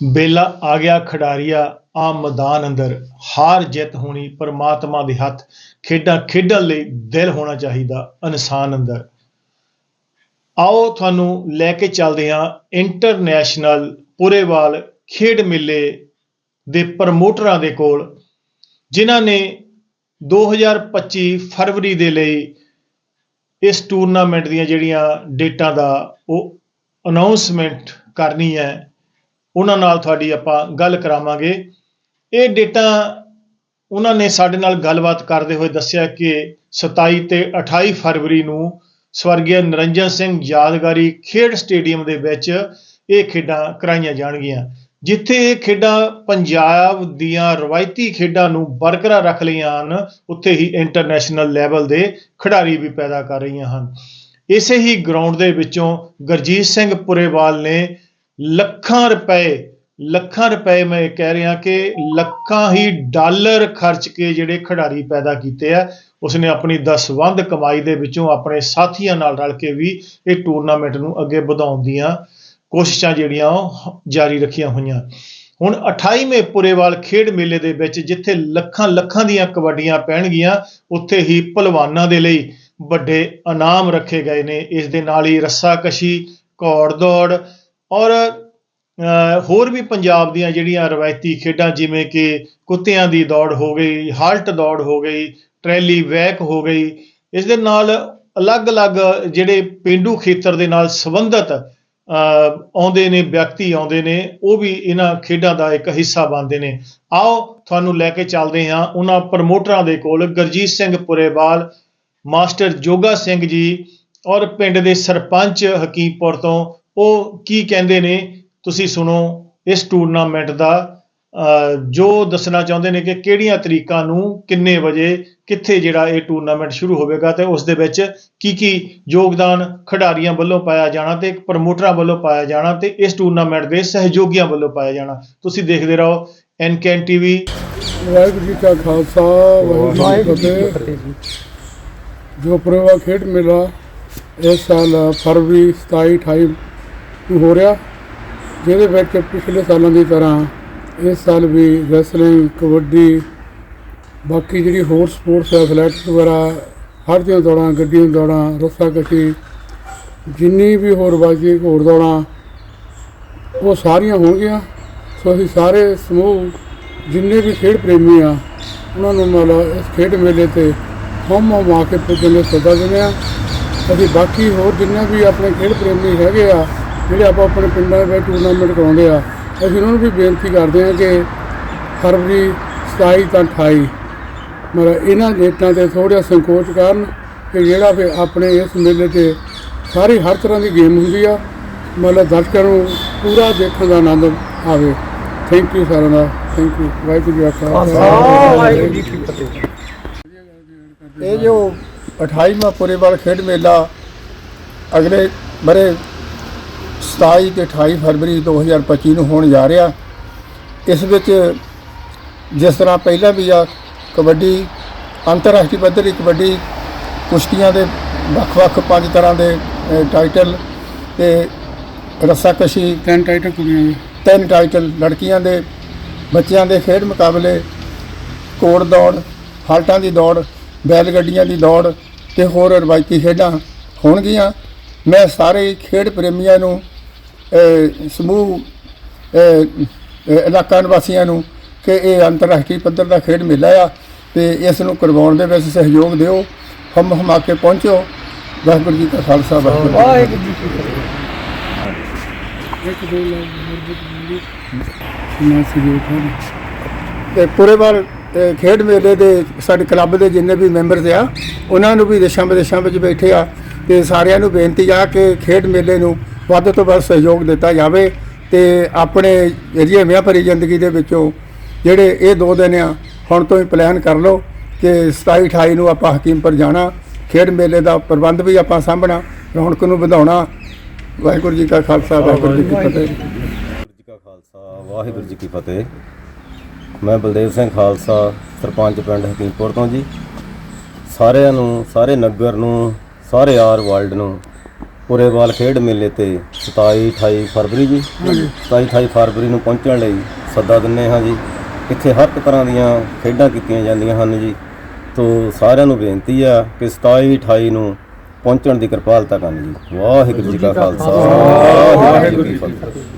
ਬੇਲਾ ਆ ਗਿਆ ਖਿਡਾਰੀਆ, ਆ ਮੈਦਾਨ ਅੰਦਰ। ਹਾਰ ਜਿੱਤ ਹੋਣੀ ਪਰਮਾਤਮਾ ਦੇ ਹੱਥ। ਖੇਡਾਂ ਖੇਡਣ ਲਈ ਦਿਲ ਹੋਣਾ ਚਾਹੀਦਾ, ਇਨਸਾਨ ਅੰਦਰ। ਆਓ ਤੁਹਾਨੂੰ ਲੈ ਕੇ ਚੱਲਦੇ ਹਾਂ ਇੰਟਰਨੈਸ਼ਨਲ ਪੁਰੇਵਾਲ ਖੇਡ ਮੇਲੇ ਦੇ ਪ੍ਰਮੋਟਰਾਂ ਦੇ ਕੋਲ, ਜਿਨ੍ਹਾਂ ਨੇ 2025 ਫਰਵਰੀ ਦੇ ਲਈ ਇਸ ਟੂਰਨਾਮੈਂਟ ਦੀਆਂ ਜਿਹੜੀਆਂ ਡੇਟਾਂ ਦਾ ਉਹ ਅਨਾਉਂਸਮੈਂਟ ਕਰਨੀ ਹੈ। ਉਹਨਾਂ ਨਾਲ ਤੁਹਾਡੀ ਆਪਾਂ ਗੱਲ ਕਰਾਵਾਂਗੇ। ਇਹ ਡੇਟਾ ਉਹਨਾਂ ਨੇ ਸਾਡੇ ਨਾਲ ਗੱਲਬਾਤ ਕਰਦੇ ਹੋਏ ਦੱਸਿਆ ਕਿ 27 ਤੇ 28 ਫਰਵਰੀ ਨੂੰ ਸਵਰਗੀ ਨਰਿੰਜਨ ਸਿੰਘ ਯਾਦਗਾਰੀ ਖੇਡ ਸਟੇਡੀਅਮ ਦੇ ਵਿੱਚ ਇਹ ਖੇਡਾਂ ਕਰਾਈਆਂ ਜਾਣਗੀਆਂ। ਜਿੱਥੇ ਇਹ ਖੇਡਾਂ ਪੰਜਾਬ ਦੀਆਂ ਰਵਾਇਤੀ ਖੇਡਾਂ ਨੂੰ ਬਰਕਰਾਰ ਰੱਖ ਲਈਆਂ ਹਨ, ਉੱਥੇ ਹੀ ਇੰਟਰਨੈਸ਼ਨਲ ਲੈਵਲ ਦੇ ਖਿਡਾਰੀ ਵੀ ਪੈਦਾ ਕਰ ਰਹੀਆਂ ਹਨ। ਇਸੇ ਹੀ ਗਰਾਊਂਡ ਦੇ ਵਿੱਚੋਂ ਗੁਰਜੀਤ ਸਿੰਘ ਪੁਰੇਵਾਲ ਨੇ ਲੱਖਾਂ ਰੁਪਏ ਲੱਖਾਂ ਰੁਪਏ ਮੈਂ ਇਹ ਕਹਿ ਰਿਹਾ ਕਿ ਲੱਖਾਂ ਹੀ ਡਾਲਰ ਖਰਚ ਕੇ ਜਿਹੜੇ ਖਿਡਾਰੀ ਪੈਦਾ ਕੀਤੇ ਆ, ਉਸਨੇ ਆਪਣੀ ਦਸਵੰਧ ਕਮਾਈ ਦੇ ਵਿੱਚੋਂ ਆਪਣੇ ਸਾਥੀਆਂ ਨਾਲ ਰਲ ਕੇ ਵੀ ਇਹ ਟੂਰਨਾਮੈਂਟ ਨੂੰ ਅੱਗੇ ਵਧਾਉਣ ਦੀਆਂ ਕੋਸ਼ਿਸ਼ਾਂ ਜਿਹੜੀਆਂ ਉਹ ਜਾਰੀ ਰੱਖੀਆਂ ਹੋਈਆਂ। ਹੁਣ 28ਵੇਂ ਪੁਰੇਵਾਲ ਖੇਡ ਮੇਲੇ ਦੇ ਵਿੱਚ ਜਿੱਥੇ ਲੱਖਾਂ ਲੱਖਾਂ ਦੀਆਂ ਕਬੱਡੀਆਂ ਪੈਣਗੀਆਂ, ਉੱਥੇ ਹੀ ਪਹਿਲਵਾਨਾਂ ਦੇ ਲਈ ਵੱਡੇ ਇਨਾਮ ਰੱਖੇ ਗਏ ਨੇ। ਇਸ ਦੇ ਨਾਲ ਹੀ ਰੱਸਾਕਸ਼ੀ, ਘੋੜ ਦੌੜ ਔਰ ਹੋਰ ਵੀ ਪੰਜਾਬ ਦੀਆਂ ਜਿਹੜੀਆਂ ਰਵਾਇਤੀ ਖੇਡਾਂ ਜਿਵੇਂ ਕਿ ਕੁੱਤਿਆਂ ਦੀ ਦੌੜ ਹੋ ਗਈ, ਹਾਲਟ ਦੌੜ ਹੋ ਗਈ, ਟਰੈਲੀ ਵੈਕ ਹੋ ਗਈ, ਇਸ ਦੇ ਨਾਲ ਅਲੱਗ-ਅਲੱਗ ਜਿਹੜੇ ਪਿੰਡੂ ਖੇਤਰ ਦੇ ਨਾਲ ਸੰਬੰਧਿਤ ਆਉਂਦੇ ਨੇ, ਵਿਅਕਤੀ ਆਉਂਦੇ ਨੇ, ਉਹ ਵੀ ਇਹਨਾਂ ਖੇਡਾਂ ਦਾ ਇੱਕ ਹਿੱਸਾ ਬਣਦੇ ਨੇ। ਆਓ, ਤੁਹਾਨੂੰ ਲੈ ਕੇ ਚੱਲਦੇ ਹਾਂ ਉਹਨਾਂ ਪ੍ਰਮੋਟਰਾਂ ਦੇ ਕੋਲ, ਗੁਰਜੀਤ ਸਿੰਘ ਪੁਰੇਵਾਲ, ਮਾਸਟਰ ਜੋਗਾ ਸਿੰਘ ਜੀ ਔਰ ਪਿੰਡ ਦੇ ਸਰਪੰਚ ਹਕੀਮਪੁਰ ਤੋਂ ਉਹ ਕੀ ਕਹਿੰਦੇ ਨੇ ਤੁਸੀਂ ਸੁਣੋ ਇਸ ਟੂਰਨਾਮੈਂਟ ਦਾ ਜੋ ਦੱਸਣਾ ਚਾਹੁੰਦੇ ਨੇ ਕਿ ਕਿਹੜੀਆਂ ਤਰੀਕਾਂ ਨੂੰ ਕਿੰਨੇ ਵਜੇ ਕਿੱਥੇ ਜਿਹੜਾ ਇਹ ਟੂਰਨਾਮੈਂਟ ਸ਼ੁਰੂ ਹੋਵੇਗਾ ਤੇ ਉਸ ਦੇ ਵਿੱਚ ਕੀ ਕੀ ਯੋਗਦਾਨ ਖਿਡਾਰੀਆਂ ਵੱਲੋਂ ਪਾਇਆ ਜਾਣਾ ਤੇ ਪ੍ਰਮੋਟਰਾਂ ਵੱਲੋਂ ਪਾਇਆ ਜਾਣਾ ਤੇ ਇਸ ਟੂਰਨਾਮੈਂਟ ਦੇ ਸਹਿਯੋਗੀਆਂ ਵੱਲੋਂ ਪਾਇਆ ਜਾਣਾ। ਤੁਸੀਂ ਦੇਖਦੇ ਰਹੋ ਐਨਕੈਨ ਟੀਵੀ ਵਾਹਿਗੁਰੂ ਜੀ ਕਾ ਖਾਲਸਾ ਵਾਹਿਗੁਰੂ ਜੀ ਕੀ ਫਤਿਹ। ਜੋ। ਪ੍ਰਵਾ ਖੇਡ ਮੇਲਾ ਇਸ ਸਾਲ ਫਰਵਰੀ 27 28 ਨੂੰ ਹੋ ਰਿਹਾ। ਜਿਹਦੇ ਵਿੱਚ ਪਿਛਲੇ ਸਾਲਾਂ ਦੀ ਤਰ੍ਹਾਂ ਇਸ ਸਾਲ ਵੀ ਰੈਸਲਿੰਗ ਕਬੱਡੀ, ਬਾਕੀ ਜਿਹੜੀ ਹੋਰ ਸਪੋਰਟਸ ਐਥਲੈਟਿਕਸ ਵਗੈਰਾ, ਹਰ ਦੀਆਂ ਦੌੜਾਂ, ਗੱਡੀਆਂ ਦੀਆਂ ਦੌੜਾਂ ਰੱਸਾਕਸ਼ੀ ਜਿੰਨੀ ਵੀ ਹੋਰ ਬਾਕੀ ਹੋਰ ਦੌੜਾਂ, ਉਹ ਸਾਰੀਆਂ ਹੋਣਗੀਆਂ। ਸੋ ਅਸੀਂ ਸਾਰੇ ਸਮੂਹ, ਜਿੰਨੇ ਵੀ ਖੇਡ ਪ੍ਰੇਮੀ ਆ, ਉਹਨਾਂ ਨੂੰ ਮਤਲਬ ਇਸ ਖੇਡ ਮੇਲੇ ਤੇ ਹਮ ਹਮ ਆ ਕੇ ਪੁੱਜਣ ਦੇ ਸੱਦਾ ਦਿੰਦੇ ਆ। ਅਸੀਂ ਬਾਕੀ ਹੋਰ ਜਿੰਨੇ ਵੀ ਆਪਣੇ ਖੇਡ ਪ੍ਰੇਮੀ ਹੈਗੇ ਆ ਜਿਹੜੇ ਆਪਾਂ ਆਪਣੇ ਪਿੰਡਾਂ ਵਿੱਚ ਟੂਰਨਾਮੈਂਟ ਕਰਾਉਂਦੇ ਆ ਅਸੀਂ ਉਹਨਾਂ ਨੂੰ ਵੀ ਬੇਨਤੀ ਕਰਦੇ ਆ ਕਿ ਫਰਵਰੀ 27 ਤਾਂ 28 ਮਤਲਬ ਇਹਨਾਂ ਡੇਟਾਂ ਤੇ ਥੋੜ੍ਹਾ ਸੰਕੋਚ ਕਰਨ ਕਿ ਜਿਹੜਾ ਫਿਰ ਆਪਣੇ ਇਸ ਮੇਲੇ ਤੇ ਸਾਰੀ ਹਰ ਤਰ੍ਹਾਂ ਦੀ ਗੇਮ ਹੁੰਦੀ ਆ ਮਤਲਬ ਦਰਸ਼ਕਾਂ ਨੂੰ ਪੂਰਾ ਦੇਖਣ ਦਾ ਆਨੰਦ ਆਵੇ। ਥੈਂਕ ਯੂ ਸਾਰਿਆਂ ਦਾ ਥੈਂਕ ਯੂ ਵਾਹਿਗੁਰੂ ਜੀ ਖਾਲਸਾ। ਵਾਹਿਗੁਰੂ ਜੀ ਕੀ ਫਤਿਹ। ਇਹ ਜੋ 28ਵਾਂ ਪੁਰੇਵਾਲ ਖੇਡ ਮੇਲਾ ਅਗਲੇ ਬਰੇ 27 ਤੇ 28 ਫਰਵਰੀ 2025 ਨੂੰ ਹੋਣ ਜਾ ਰਿਹਾ। ਇਸ ਵਿੱਚ ਜਿਸ ਤਰ੍ਹਾਂ ਪਹਿਲਾਂ ਵੀ ਆ ਕਬੱਡੀ ਅੰਤਰਰਾਸ਼ਟਰੀ ਪੱਧਰ ਦੀ ਕਬੱਡੀ ਕੁਸ਼ਤੀਆਂ ਦੇ ਵੱਖ-ਵੱਖ ਪੰਜ ਤਰ੍ਹਾਂ ਦੇ ਟਾਈਟਲ ਤੇ ਰੱਸਾਕਸ਼ੀ ਤਿੰਨ ਟਾਈਟਲ ਕੁੜੀਆਂ ਜੀ। ਤਿੰਨ ਟਾਈਟਲ ਲੜਕੀਆਂ ਦੇ ਬੱਚਿਆਂ ਦੇ ਖੇਡ ਮੁਕਾਬਲੇ ਕੋੜ ਦੌੜ ਹਾਲਟਾਂ ਦੀ ਦੌੜ ਬੈਲ ਗੱਡੀਆਂ ਦੀ ਦੌੜ ਤੇ ਹੋਰ ਰਵਾਇਤੀ ਖੇਡਾਂ ਹੋਣਗੀਆਂ। ਮੈਂ ਸਾਰੇ ਖੇਡ ਪ੍ਰੇਮੀਆਂ ਨੂੰ ਸਮੂਹ ਇਲਾਕਾ ਨਿਵਾਸੀਆਂ ਨੂੰ ਕਿ ਇਹ ਅੰਤਰਰਾਸ਼ਟਰੀ ਪੱਧਰ ਦਾ ਖੇਡ ਮੇਲਾ ਆ ਤੇ ਇਸ ਨੂੰ ਕਰਵਾਉਣ ਦੇ ਵਿੱਚ ਸਹਿਯੋਗ ਦਿਓ ਹਮ ਹਮਾ ਕੇ ਪਹੁੰਚੋ। ਵਾਹਿਗੁਰੂ ਜੀ ਕਾ ਖਾਲਸਾ ਵਾਹਿਗੁਰੂ ਜੀ ਕੀ ਫਤਿਹ। ਇੱਕ ਦੋ ਤੇ ਪੁਰੇਵਾਲ ਅ, ਖੇਡ ਮੇਲੇ ਦੇ ਸਾਡੇ ਕਲੱਬ ਦੇ ਜਿੰਨੇ ਵੀ ਮੈਂਬਰਸ ਆ ਉਹਨਾਂ ਨੂੰ ਵੀ ਦੇਸ਼ਾਂ ਵਿਦੇਸ਼ਾਂ ਵਿੱਚ ਬੈਠੇ ਆ। ਤੇ ਸਾਰਿਆਂ ਨੂੰ ਬੇਨਤੀ ਆ ਕਿ ਖੇਡ ਮੇਲੇ ਨੂੰ ਵੱਧ ਤੋਂ ਵੱਧ ਸਹਿਯੋਗ ਦਿੱਤਾ ਜਾਵੇ ਤੇ ਆਪਣੇ ਜਿਹੜੀ ਵਿਆਹ ਭਰੀ ਜ਼ਿੰਦਗੀ ਦੇ ਵਿੱਚੋਂ ਜਿਹੜੇ ਇਹ ਦੋ ਦਿਨ ਆ ਹੁਣ ਤੋਂ ਹੀ ਪਲਾਨ ਕਰ ਲਓ ਕਿ 27 28 ਨੂੰ ਆਪਾਂ ਹਕੀਮਪੁਰ ਜਾਣਾ ਖੇਡ ਮੇਲੇ ਦਾ ਪ੍ਰਬੰਧ ਵੀ ਆਪਾਂ ਸਾਂਭਣਾ ਰੌਣਕ ਨੂੰ ਵਧਾਉਣਾ। ਵਾਹਿਗੁਰੂ ਜੀ ਕਾ ਖਾਲਸਾ ਵਾਹਿਗੁਰੂ ਜੀ ਕੀ ਫਤਿਹ। ਵਾਹਿਗੁਰੂ ਜੀ ਕਾ ਖਾਲਸਾ ਵਾਹਿਗੁਰੂ ਜੀ ਕੀ ਫਤਿਹ। ਮੈਂ ਬਲਦੇਵ ਸਿੰਘ ਖਾਲਸਾ ਸਰਪੰਚ ਪਿੰਡ ਹਕੀਮਪੁਰ ਤੋਂ ਜੀ। ਸਾਰਿਆਂ ਨੂੰ ਸਾਰੇ ਨਗਰ ਨੂੰ ਸਾਰੇ ਆਰ ਵਰਲਡ ਨੂੰ ਪੁਰੇਵਾਲ ਖੇਡ ਮੇਲੇ ਤੇ 27 28 ਫਰਵਰੀ ਜੀ। 27 28 ਫਰਵਰੀ ਨੂੰ ਪਹੁੰਚਣ ਲਈ ਸੱਦਾ ਦਿੰਨੇ ਹਾਂ ਜੀ। ਇੱਥੇ ਹਰ ਇੱਕ ਤਰ੍ਹਾਂ ਦੀਆਂ ਖੇਡਾਂ ਕੀਤੀਆਂ ਜਾਂਦੀਆਂ ਹਨ ਜੀ। ਤੋਂ ਸਾਰਿਆਂ ਨੂੰ ਬੇਨਤੀ ਆ ਕਿ 27 28 ਨੂੰ ਪਹੁੰਚਣ ਦੀ ਕਿਰਪਾਲਤਾ ਕਰਨ ਜੀ। ਵਾਹਿਗੁਰੂ ਜੀ ਕਾ ਖਾਲਸਾ। ਵਾਹਿਗੁਰੂ ਜੀ ਕੀ ਫਤਿਹ।